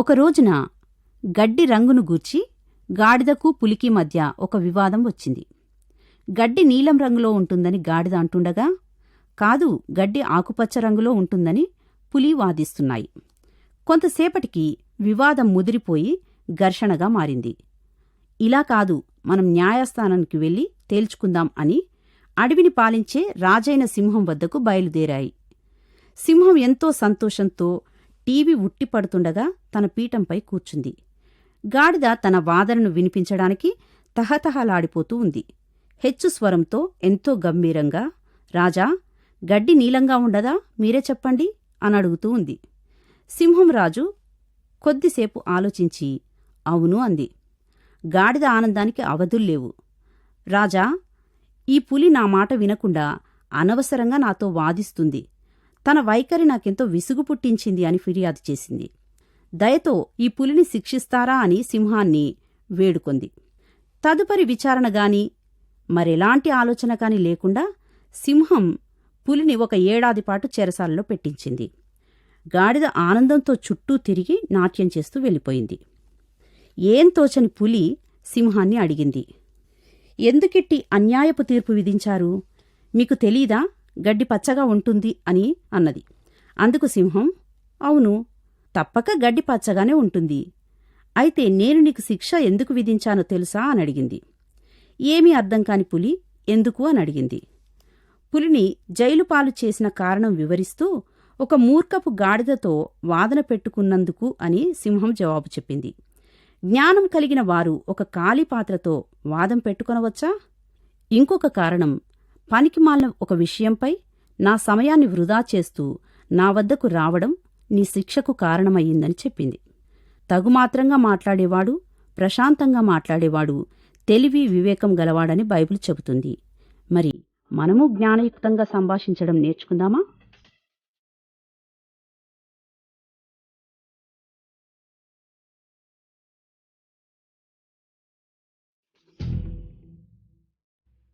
ఒక రోజున గడ్డి రంగును గూర్చి గాడిదకు పులికి మధ్య ఒక వివాదం వచ్చింది. గడ్డి నీలం రంగులో ఉంటుందని గాడిద అంటుండగా కాదు గడ్డి ఆకుపచ్చ రంగులో ఉంటుందని పులి వాదిస్తున్నాయి. కొంతసేపటికి వివాదం ముదిరిపోయి ఘర్షణగా మారింది. ఇలా కాదు మనం న్యాయస్థానానికి వెళ్ళి తేల్చుకుందాం అని అడవిని పాలించే రాజైన సింహం వద్దకు బయలుదేరాయి. సింహం ఎంతో సంతోషంతో టీవీ ఉట్టిపడుతుండగా తన పీఠంపై కూర్చుంది. గాడిద తన వాదనను వినిపించడానికి తహతహలాడిపోతూ ఉంది. హెచ్చు స్వరంతో ఎంతో గంభీరంగా రాజా గడ్డి నీలంగా ఉండదా? మీరే చెప్పండి అని అడుగుతూ ఉంది. సింహం రాజు కొద్దిసేపు ఆలోచించి అవును అంది. గాడిద ఆనందానికి అవధుల్లేవు రాజా ఈ పులి నా మాట వినకుండా అనవసరంగా నాతో వాదిస్తుంది. తన వైఖరి నాకెంతో విసుగు పుట్టించింది అని ఫిర్యాదు చేసింది. దయతో ఈ పులిని శిక్షిస్తారా అని సింహాన్ని వేడుకొంది. తదుపరి విచారణ గాని మరెలాంటి ఆలోచన కాని లేకుండా సింహం పులిని ఒక ఏడాది పాటు చెరసాలలో పెట్టించింది. గాడిద ఆనందంతో చుట్టూ తిరిగి నాట్యం చేస్తూ వెళ్ళిపోయింది. ఏం తోచని పులి? సింహాన్ని అడిగింది. ఎందుకిట్టి అన్యాయపు తీర్పు విధించారు? మీకు తెలీదా? గడ్డి పచ్చగా ఉంటుంది అని అన్నది. అందుకు సింహం అవును తప్పక గడ్డి పచ్చగానే ఉంటుంది. అయితే నేను నీకు శిక్ష ఎందుకు విధించానో తెలుసా అని అడిగింది. ఏమీ అర్థం కాని పులి ఎందుకు అని అడిగింది. పులిని జైలు పాలు చేసిన కారణం వివరిస్తూ ఒక మూర్ఖపు గాడిదతో వాదన పెట్టుకున్నందుకు అని సింహం జవాబు చెప్పింది. జ్ఞానం కలిగిన వారు ఒక ఖాళీ పాత్రతో వాదం పెట్టుకొనవచ్చా? ఇంకొక కారణం పనికిమాలిన ఒక విషయంపై నా సమయాన్ని వృధా చేస్తూ నా వద్దకు రావడం నీ శిక్షకు కారణమయ్యిందని చెప్పింది. తగుమాత్రంగా మాట్లాడేవాడు ప్రశాంతంగా మాట్లాడేవాడు తెలివి వివేకం గలవాడని బైబిల్ చెబుతుంది. మరి మనము జ్ఞానయుక్తంగా సంభాషించడం నేర్చుకుందామా?